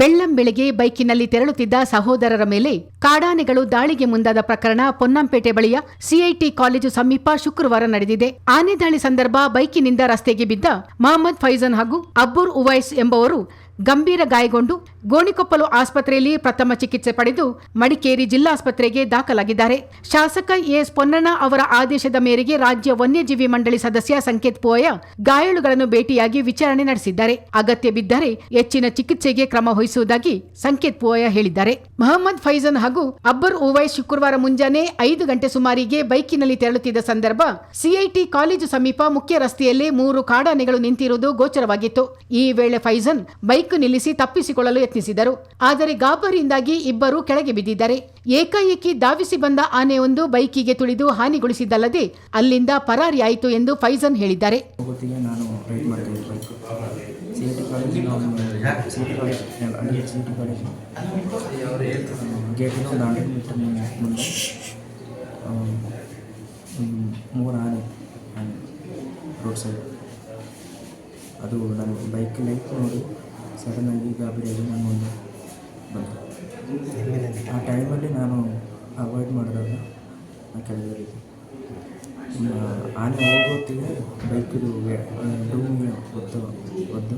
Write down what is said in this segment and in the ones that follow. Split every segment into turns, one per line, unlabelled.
ಬೆಳ್ಳಂಬೆಳಗ್ಗೆ ಬೈಕಿನಲ್ಲಿ ತೆರಳುತ್ತಿದ್ದ ಸಹೋದರರ ಮೇಲೆ ಕಾಡಾನೆಗಳು ದಾಳಿಗೆ ಮುಂದಾದ ಪ್ರಕರಣ ಪೊನ್ನಂಪೇಟೆ ಬಳಿಯ ಸಿಐಟಿ ಕಾಲೇಜು ಸಮೀಪ ಶುಕ್ರವಾರ ನಡೆದಿದೆ. ಆನೆ ದಾಳಿ ಸಂದರ್ಭ ಬೈಕಿನಿಂದ ರಸ್ತೆಗೆ ಬಿದ್ದ ಮಹಮ್ಮದ್ ಫೈಜನ್ ಹಾಗೂ ಅಬ್ಬುರ್ ಉವೈಸ್ ಎಂಬುವರು ಗಂಭೀರ ಗಾಯಗೊಂಡು ಗೋಣಿಕೊಪ್ಪಲು ಆಸ್ಪತ್ರೆಯಲ್ಲಿ ಪ್ರಥಮ ಚಿಕಿತ್ಸೆ ಪಡೆದು ಮಡಿಕೇರಿ ಜಿಲ್ಲಾಸ್ಪತ್ರೆಗೆ ದಾಖಲಾಗಿದ್ದಾರೆ. ಶಾಸಕ ಎಸ್ ಪೊನ್ನಣ್ಣ ಅವರ ಆದೇಶದ ಮೇರೆಗೆ ರಾಜ್ಯ ವನ್ಯಜೀವಿ ಮಂಡಳಿ ಸದಸ್ಯ ಸಂಕೇತ್ ಪೋಯ ಗಾಯಾಳುಗಳನ್ನು ಭೇಟಿಯಾಗಿ ವಿಚಾರಣೆ ನಡೆಸಿದ್ದಾರೆ. ಅಗತ್ಯ ಬಿದ್ದರೆ ಹೆಚ್ಚಿನ ಚಿಕಿತ್ಸೆಗೆ ಕ್ರಮ ವಹಿಸುವುದಾಗಿ ಸಂಕೇತ್ ಪೋಯ ಹೇಳಿದ್ದಾರೆ. ಮಹಮ್ಮದ್ ಫೈಜನ್ ಹಾಗೂ ಅಬ್ಬರ್ ಉವೈ ಶುಕ್ರವಾರ ಮುಂಜಾನೆ ಐದು ಗಂಟೆ ಸುಮಾರಿಗೆ ಬೈಕಿನಲ್ಲಿ ತೆರಳುತ್ತಿದ್ದ ಸಂದರ್ಭ ಸಿಐಟಿ ಕಾಲೇಜು ಸಮೀಪ ಮುಖ್ಯ ರಸ್ತೆಯಲ್ಲಿ ಮೂರು ಕಾಡಾನೆಗಳು ನಿಂತಿರುವುದು ಗೋಚರವಾಗಿತ್ತು. ಈ ವೇಳೆ ಫೈಜನ್ ಬೈಕ್ ನಿಲ್ಲಿಸಿ ತಪ್ಪಿಸಿಕೊಳ್ಳಲು ಯತ್ನಿಸಿದರು. ಆದರೆ ಗಾಬರಿಯಿಂದಾಗಿ ಇಬ್ಬರು ಕೆಳಗೆ ಬಿದ್ದಿದ್ದಾರೆ. ಏಕಾಏಕಿ ಧಾವಿಸಿ ಬಂದ ಆನೆಯೊಂದು ಬೈಕಿಗೆ ತುಳಿದು ಹಾನಿಗೊಳಿಸಿದ್ದಲ್ಲದೆ ಅಲ್ಲಿಂದ ಪರಾರಿಯಾಯಿತು ಎಂದು ಫೈಜನ್ ಹೇಳಿದ್ದಾರೆ.
ಬೈಕ್. Road side. ಅದು ನಾನು ಬೈಕ್ ಲೈಫ್ ನೋಡಿ ಸಡನ್ನಾಗಿ ಗಾಬರಿಯಾಗಿ ನಾನು ಬಂದೆ ಆ ಟೈಮಲ್ಲಿ ನಾನು ಅವಾಯ್ಡ್ ಮಾಡಿದಾಗ ನಾನು ಕೆಳಗೆ ಬಿದ್ದೆ. ಇನ್ನು ಆನೆ ಹೋಗೋತ್ತಿಗೆ ಬೈಕಿದು ಡೂಮಿಗೆ ಒತ್ತು, ಒದ್ದು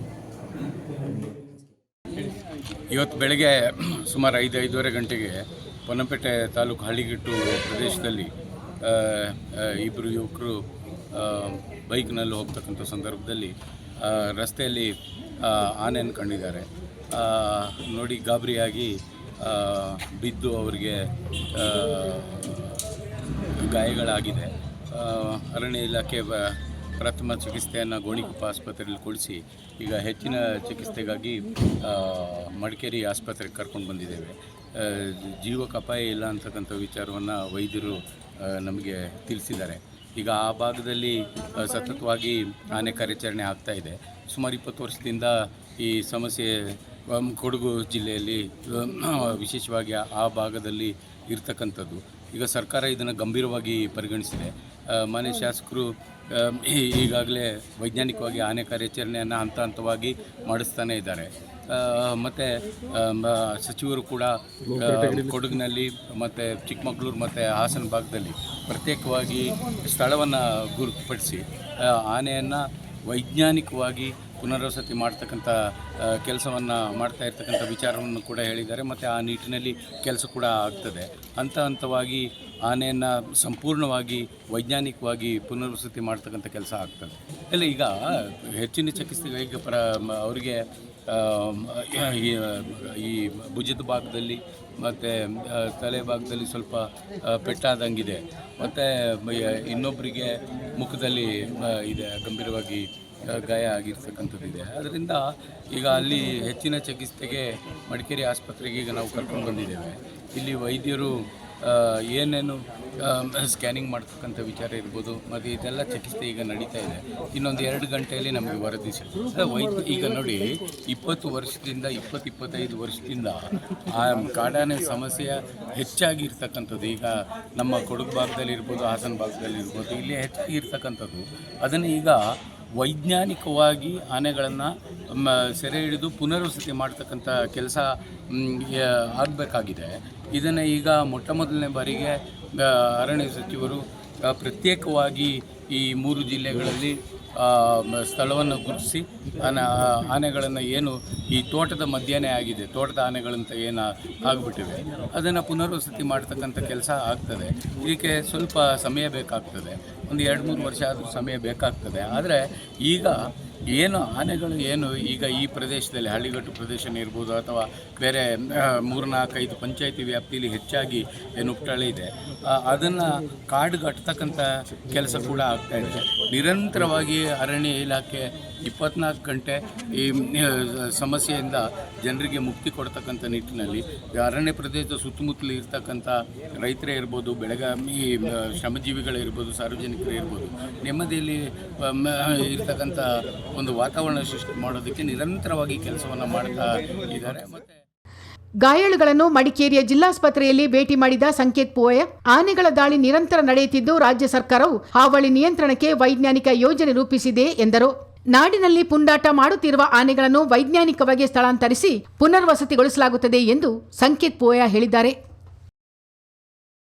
ಇವತ್ತು ಬೆಳಗ್ಗೆ ಸುಮಾರು ಐದು, ಐದೂವರೆ ಗಂಟೆಗೆ ಪೊನ್ನಪೇಟೆ ತಾಲೂಕು ಹಳ್ಳಿಗಿಟ್ಟು ಪ್ರದೇಶದಲ್ಲಿ ಇಬ್ಬರು ಯುವಕರು ಬೈಕ್ನಲ್ಲಿ ಹೋಗ್ತಕ್ಕಂಥ ಸಂದರ್ಭದಲ್ಲಿ ರಸ್ತೆಯಲ್ಲಿ ಆ, ಆನೆಯನ್ನು ಕಂಡಿದ್ದಾರೆ. ನೋಡಿ ಗಾಬರಿಯಾಗಿ ಬಿದ್ದು ಅವರಿಗೆ ಗಾಯಗಳಾಗಿದೆ. ಅರಣ್ಯ ಇಲಾಖೆ ಪ್ರಥಮ ಚಿಕಿತ್ಸೆಯನ್ನು ಗೋಣಿಕೊಪ್ಪ ಆಸ್ಪತ್ರೆಯಲ್ಲಿ ಕೊಡಿಸಿ ಈಗ ಹೆಚ್ಚಿನ ಚಿಕಿತ್ಸೆಗಾಗಿ ಮಡಿಕೇರಿ ಆಸ್ಪತ್ರೆಗೆ ಕರ್ಕೊಂಡು ಬಂದಿದ್ದೇವೆ. ಜೀವಕ್ಕೆ ಅಪಾಯ ಇಲ್ಲ ಅಂತಕ್ಕಂಥ ವಿಚಾರವನ್ನು ವೈದ್ಯರು ನಮಗೆ ತಿಳಿಸಿದ್ದಾರೆ. ಈಗ ಆ ಭಾಗದಲ್ಲಿ ಸತತವಾಗಿ ಆನೆ ಕಾರ್ಯಾಚರಣೆ ಆಗ್ತಾ ಇದೆ. ಸುಮಾರು ಇಪ್ಪತ್ತು ವರ್ಷದಿಂದ ಈ ಸಮಸ್ಯೆ ಕೊಡಗು ಜಿಲ್ಲೆಯಲ್ಲಿ ವಿಶೇಷವಾಗಿ ಆ ಭಾಗದಲ್ಲಿ ಇರ್ತಕ್ಕಂಥದ್ದು. ಈಗ ಸರ್ಕಾರ ಇದನ್ನು ಗಂಭೀರವಾಗಿ ಪರಿಗಣಿಸಿದೆ. ಮನೆ ಶಾಸಕರು ಈಗಾಗಲೇ ವೈಜ್ಞಾನಿಕವಾಗಿ ಆನೆ ಕಾರ್ಯಾಚರಣೆಯನ್ನು ಹಂತ ಹಂತವಾಗಿ ಮಾಡಿಸ್ತಾನೇ ಇದ್ದಾರೆ. ಮತ್ತು ಸಚಿವರು ಕೂಡ ಕೊಡಗಿನಲ್ಲಿ ಮತ್ತು ಚಿಕ್ಕಮಗಳೂರು ಮತ್ತು ಹಾಸನ ಭಾಗದಲ್ಲಿ ಪ್ರತ್ಯೇಕವಾಗಿ ಸ್ಥಳವನ್ನು ಗುರುತುಪಡಿಸಿ ಆನೆಯನ್ನು ವೈಜ್ಞಾನಿಕವಾಗಿ ಪುನರ್ವಸತಿ ಮಾಡ್ತಕ್ಕಂಥ ಕೆಲಸವನ್ನು ಮಾಡ್ತಾ ಇರ್ತಕ್ಕಂಥ ವಿಚಾರವನ್ನು ಕೂಡ ಹೇಳಿದ್ದಾರೆ. ಮತ್ತು ಆ ನಿಟ್ಟಿನಲ್ಲಿ ಕೆಲಸ ಕೂಡ ಆಗ್ತದೆ. ಹಂತ ಹಂತವಾಗಿ ಆನೆಯನ್ನು ಸಂಪೂರ್ಣವಾಗಿ ವೈಜ್ಞಾನಿಕವಾಗಿ ಪುನರ್ವಸತಿ ಮಾಡ್ತಕ್ಕಂಥ ಕೆಲಸ ಆಗ್ತದೆ. ಇಲ್ಲ, ಈಗ ಹೆಚ್ಚಿನ ಚಿಕಿತ್ಸೆಗಳಿಗೆ ಪ್ರ ಅವರಿಗೆ ಈ ಭುಜದ ಭಾಗದಲ್ಲಿ ಮತ್ತು ತಲೆ ಭಾಗದಲ್ಲಿ ಸ್ವಲ್ಪ ಪೆಟ್ಟಾದಂಗಿದೆ. ಮತ್ತು ಇನ್ನೊಬ್ಬರಿಗೆ ಮುಖದಲ್ಲಿ ಇದೆ, ಗಂಭೀರವಾಗಿ ಗಾಯ ಆಗಿರ್ತಕ್ಕಂಥದ್ದಿದೆ ಅದರಿಂದ ಈಗ ಅಲ್ಲಿ ಹೆಚ್ಚಿನ ಚಿಕಿತ್ಸೆಗೆ ಮಡಿಕೇರಿ ಆಸ್ಪತ್ರೆಗೆ ಈಗ ನಾವು ಕರ್ಕೊಂಡು ಬಂದಿದ್ದೇವೆ. ಇಲ್ಲಿ ವೈದ್ಯರು ಏನೇನು ಸ್ಕ್ಯಾನಿಂಗ್ ಮಾಡ್ತಕ್ಕಂಥ ವಿಚಾರ ಇರ್ಬೋದು, ಮತ್ತು ಇದೆಲ್ಲ ಚಿಕಿತ್ಸೆ ಈಗ ನಡೀತಾ ಇದೆ. ಇನ್ನೊಂದು ಎರಡು ಗಂಟೆಯಲ್ಲಿ ನಮಗೆ ವರದಿ ಸಿಗ್ತದೆ. ವೈದ್ಯ ಈಗ ನೋಡಿ, ಇಪ್ಪತ್ತು ವರ್ಷದಿಂದ ಇಪ್ಪತ್ತು ಇಪ್ಪತ್ತೈದು ವರ್ಷದಿಂದ ಆ ಕಾಡಾನೆ ಸಮಸ್ಯೆ ಹೆಚ್ಚಾಗಿ ಇರ್ತಕ್ಕಂಥದ್ದು ಈಗ ನಮ್ಮ ಕೊಡಗು ಭಾಗದಲ್ಲಿ ಇರ್ಬೋದು ಹಾಸನ ಭಾಗದಲ್ಲಿ ಇರ್ಬೋದು ಇಲ್ಲಿ ಹೆಚ್ಚಾಗಿ ಇರ್ತಕ್ಕಂಥದ್ದು ಅದನ್ನು ಈಗ ವೈಜ್ಞಾನಿಕವಾಗಿ ಆನೆಗಳನ್ನು ಸೆರೆ ಹಿಡಿದು ಪುನರ್ವಸತಿ ಮಾಡ್ತಕ್ಕಂಥ ಕೆಲಸ ಆಗಬೇಕಾಗಿದೆ. ಇದನ್ನು ಈಗ ಮೊಟ್ಟ ಮೊದಲನೇ ಬಾರಿಗೆ ಅರಣ್ಯ ಸಚಿವರು ಪ್ರತ್ಯೇಕವಾಗಿ ಈ ಮೂರು ಜಿಲ್ಲೆಗಳಲ್ಲಿ ಸ್ಥಳವನ್ನು ಗುರುತಿಸಿ, ಆನೆ ಆನೆಗಳನ್ನು ಏನು ಈ ತೋಟದ ಮಧ್ಯನೇ ಆಗಿದೆ, ತೋಟದ ಆನೆಗಳಂತ ಏನು ಆಗಿಬಿಟ್ಟಿವೆ. ಅದನ್ನು ಪುನರ್ವಸತಿ ಮಾಡ್ತಕ್ಕಂಥ ಕೆಲಸ ಆಗ್ತದೆ. ಇದಕ್ಕೆ ಸ್ವಲ್ಪ ಸಮಯ ಬೇಕಾಗ್ತದೆ. ಒಂದು ಎರಡು ಮೂರು ವರ್ಷ ಆದರೂ ಸಮಯ ಬೇಕಾಗ್ತದೆ. ಆದರೆ ಈಗ ಏನು ಆನೆಗಳು ಏನು ಈಗ ಈ ಪ್ರದೇಶದಲ್ಲಿ ಹಳ್ಳಿಗಟ್ಟು ಪ್ರದೇಶ ಇರ್ಬೋದು ಅಥವಾ ಬೇರೆ ಮೂರು ನಾಲ್ಕೈದು ಪಂಚಾಯತಿ ವ್ಯಾಪ್ತಿಯಲ್ಲಿ ಹೆಚ್ಚಾಗಿ ಏನು ಇದೆ. ಅದನ್ನು ಕಾಡುಗಟ್ಟತಕ್ಕಂಥ ಕೆಲಸ ಕೂಡ ಆಗ್ತಾ ಇದೆ. ನಿರಂತರವಾಗಿ ಅರಣ್ಯ ಇಲಾಖೆ ಇಪ್ಪತ್ನಾಲ್ಕು ಗಂಟೆ ಈ ಸಮಸ್ಯೆಯಿಂದ ಜನರಿಗೆ ಮುಕ್ತಿ ಕೊಡ್ತಕ್ಕಂಥ ನಿಟ್ಟಿನಲ್ಲಿ ಅರಣ್ಯ ಪ್ರದೇಶದ ಸುತ್ತಮುತ್ತಲು ಇರ್ತಕ್ಕಂಥ ರೈತರೇ ಇರ್ಬೋದು ಬೆಳಗಾಮಿ ಶ್ರಮಜೀವಿಗಳೇ ಇರ್ಬೋದು ಶ್ರಮಜೀವಿಗಳಿರ್ಬೋದು ಸಾರ್ವಜನಿಕರು ಇರ್ಬೋದು. ನೆಮ್ಮದಿಯಲ್ಲಿ ಇರ್ತಕ್ಕಂಥ ಒಂದು ವಾತಾವರಣ ಸೃಷ್ಟಿ ಮಾಡೋದಕ್ಕೆ ನಿರಂತರವಾಗಿ ಕೆಲಸವನ್ನು ಮಾಡ್ತಾ ಇದ್ದಾರೆ. ಮತ್ತು
ಗಾಯಾಳುಗಳನ್ನು ಮಡಿಕೇರಿಯ ಜಿಲ್ಲಾಸ್ಪತ್ರೆಯಲ್ಲಿ ಭೇಟಿ ಮಾಡಿದ ಸಂಕೇತ್ ಪೋಯ, ಆನೆಗಳ ದಾಳಿ ನಿರಂತರ ನಡೆಯುತ್ತಿದ್ದು ರಾಜ್ಯ ಸರ್ಕಾರವು ಹಾವಳಿ ನಿಯಂತ್ರಣಕ್ಕೆ ವೈಜ್ಞಾನಿಕ ಯೋಜನೆ ರೂಪಿಸಿದೆ ಎಂದರು. ನಾಡಿನಲ್ಲಿ ಪುಂಡಾಟ ಮಾಡುತ್ತಿರುವ ಆನೆಗಳನ್ನು ವೈಜ್ಞಾನಿಕವಾಗಿ ಸ್ಥಳಾಂತರಿಸಿ ಪುನರ್ವಸತಿಗೊಳಿಸಲಾಗುತ್ತದೆ ಎಂದು ಸಂಕೇತ್ ಪೋಯ ಹೇಳಿದ್ದಾರೆ.